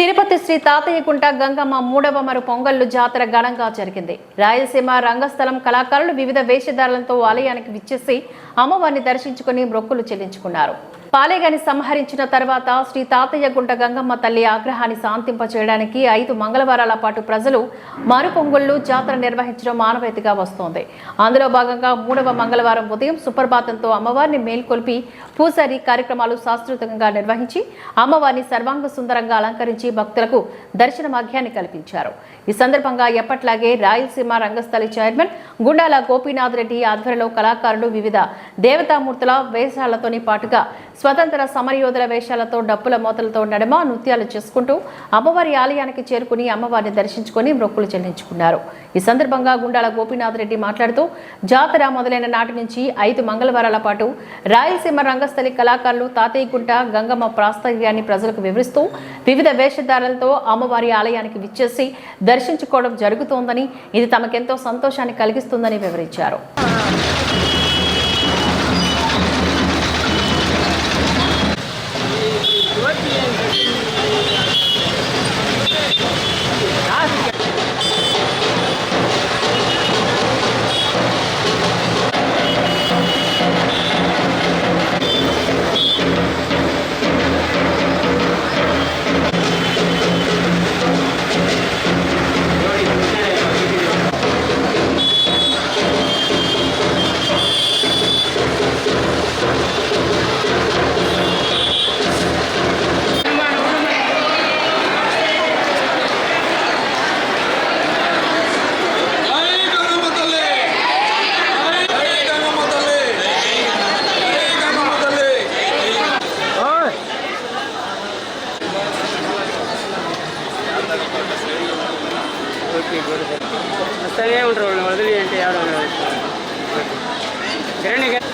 తిరుపతి శ్రీ తాతయ్యకుంట గంగమ్మ మూడవ మరు పొంగళ్ళు జాతర ఘనంగా జరిగింది. రాయలసీమ రంగస్థలం కళాకారులు వివిధ వేషధారలతో ఆలయానికి విచ్చేసి అమ్మవారిని దర్శించుకుని మొక్కులు చెల్లించుకున్నారు. పాలేగాని సంహరించిన తర్వాత శ్రీ తాతయ్య గుంట గంగమ్మ తల్లి ఆగ్రహాన్ని శాంతింప చేయడానికి ఐదు మంగళవారాల పాటు ప్రజలు మారుపొంగుళ్ళు జాతర నిర్వహించడం మానవేతిగా వస్తోంది. అందులో భాగంగా మూడవ మంగళవారం ఉదయం సుప్రభాతంతో అమ్మవారిని మేల్కొల్పి పూజారి కార్యక్రమాలు శాస్త్రోతంగా నిర్వహించి అమ్మవారిని సర్వాంగ సుందరంగా అలంకరించి భక్తులకు దర్శన భాగ్యాన్ని కల్పించారు. ఈ సందర్భంగా ఎప్పట్లాగే రాయలసీమ రంగస్థలి చైర్మన్ గుండాల గోపీనాథ్ రెడ్డి ఆధ్వర్యంలో కళాకారులు వివిధ దేవతామూర్తుల వేషాలతోని పాటుగా స్వతంత్ర సమరయోధుల వేషాలతో డప్పుల మోతలతో నడమ నృత్యాలు చేసుకుంటూ అమ్మవారి ఆలయానికి చేరుకుని అమ్మవారిని దర్శించుకుని మొక్కులు చెల్లించుకున్నారు. ఈ సందర్భంగా గుండాల గోపీనాథ్ రెడ్డి మాట్లాడుతూ జాతర మొదలైన నాటి నుంచి ఐదు మంగళవారాల పాటు రాయలసీమ రంగస్థలి కళాకారులు తాతయ్యగుంట గంగమ్మ ప్రాస్తవ్యాన్ని ప్రజలకు వివరిస్తూ వివిధ వేషధారలతో అమ్మవారి ఆలయానికి విచ్చేసి దర్శించుకోవడం జరుగుతోందని ఇది తమకెంతో సంతోషాన్ని కలిగిస్తుందని వివరించారు. వాళ్ళు వదిలి అంటే ఎవరు కిరణ్ గారు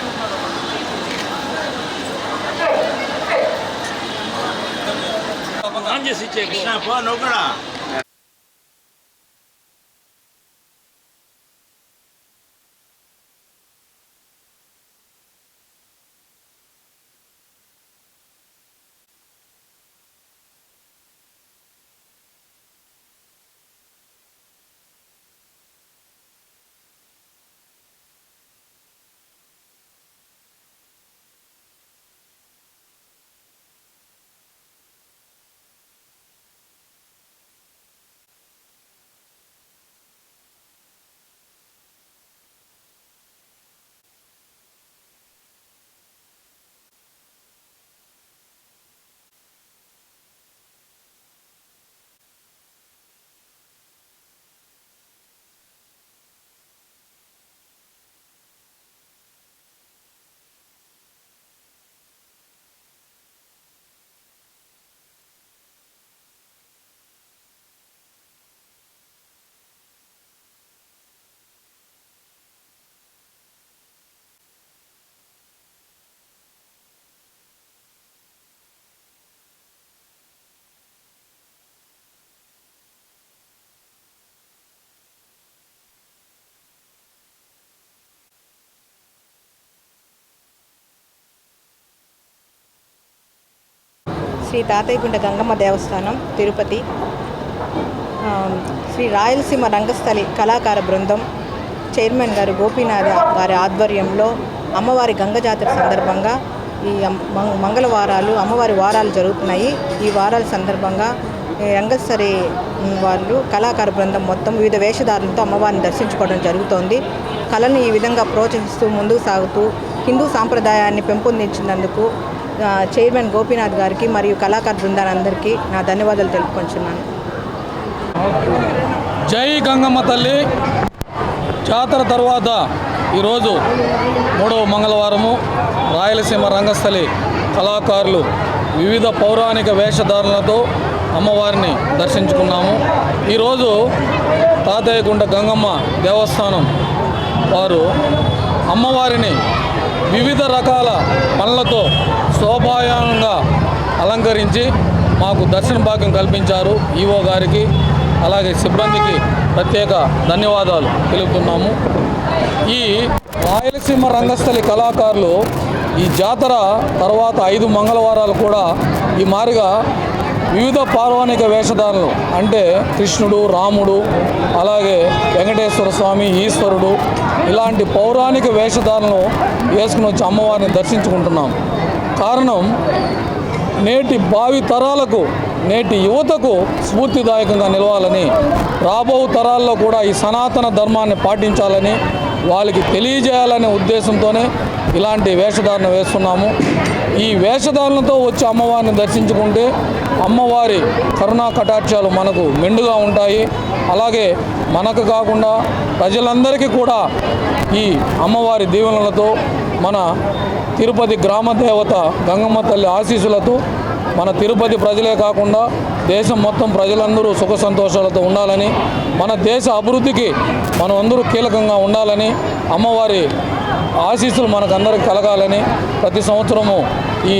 శ్రీ తాతయ్యగుండ గంగమ్మ దేవస్థానం తిరుపతి. శ్రీ రాయలసీమ రంగస్థలి కళాకార బృందం. చైర్మన్ గారు గోపీనాథ్ గారి ఆధ్వర్యంలో అమ్మవారి గంగ జాతర సందర్భంగా ఈ మంగళవారాలు అమ్మవారి వారాలు జరుగుతున్నాయి. ఈ వారాల సందర్భంగా రంగస్థలి వాళ్ళు కళాకార బృందం మొత్తం వివిధ వేషధారులతో అమ్మవారిని దర్శించుకోవడం జరుగుతోంది. కళను ఈ విధంగా ప్రోత్సహిస్తూ ముందుకు సాగుతూ హిందూ సాంప్రదాయాన్ని పెంపొందించినందుకు చైర్మన్ గోపీనాథ్ గారికి మరియు కళాకార బృందాలందరికీ నా ధన్యవాదాలు తెలుపుకొంచున్నాను. జై గంగమ్మ తల్లి. జాతర తర్వాత ఈరోజు మూడవ మంగళవారము రాయలసీమ రంగస్థలి కళాకారులు వివిధ పౌరాణిక వేషధారణలతో అమ్మవారిని దర్శించుకున్నాము. ఈరోజు తాతయ్యగుండ గంగమ్మ దేవస్థానం వారు అమ్మవారిని వివిధ రకాల పనులతో శోభాయానంగా అలంకరించి మాకు దర్శన భాగ్యం కల్పించారు ఈవో గారికి అలాగే సిబ్బందికి ప్రత్యేక ధన్యవాదాలు తెలుపుతున్నాము. ఈ రాయలసీమ రంగస్థలి కళాకారులు ఈ జాతర తర్వాత ఐదు మంగళవారాలు కూడా ఈ మారిగా వివిధ పౌరాణిక వేషధారణలు అంటే కృష్ణుడు రాముడు అలాగే వెంకటేశ్వర స్వామి ఈశ్వరుడు ఇలాంటి పౌరాణిక వేషధారణలు వేసుకుని వచ్చి అమ్మవారిని దర్శించుకుంటున్నాం. కారణం నేటి భావి తరాలకు నేటి యువతకు స్ఫూర్తిదాయకంగా నిలవాలని రాబో తరాల్లో కూడా ఈ సనాతన ధర్మాన్ని పాటించాలని వాళ్ళకి తెలియజేయాలనే ఉద్దేశంతోనే ఇలాంటి వేషధారణ వేస్తున్నాము. ఈ వేషధారణతో వచ్చి అమ్మవారిని దర్శించుకుంటే అమ్మవారి కరుణా కటాక్షాలు మనకు మెండుగా ఉంటాయి. అలాగే మనకు కాకుండా ప్రజలందరికీ కూడా ఈ అమ్మవారి దీవెనలతో మన తిరుపతి గ్రామ దేవత గంగమ్మ తల్లి ఆశీస్సులతో మన తిరుపతి ప్రజలే కాకుండా దేశం మొత్తం ప్రజలందరూ సుఖ సంతోషాలతో ఉండాలని మన దేశ అభివృద్ధికి మనం అందరూ కీలకంగా ఉండాలని అమ్మవారి ఆశీస్సులు మనకందరికి కలగాలని ప్రతి సంవత్సరము ఈ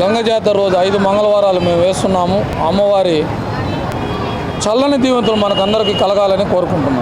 గంగ జాతర రోజు ఐదు మంగళవారాలు మేము వేస్తున్నాము. అమ్మవారి చల్లని దీవెనలు మనకందరికీ కలగాలని కోరుకుంటున్నాం.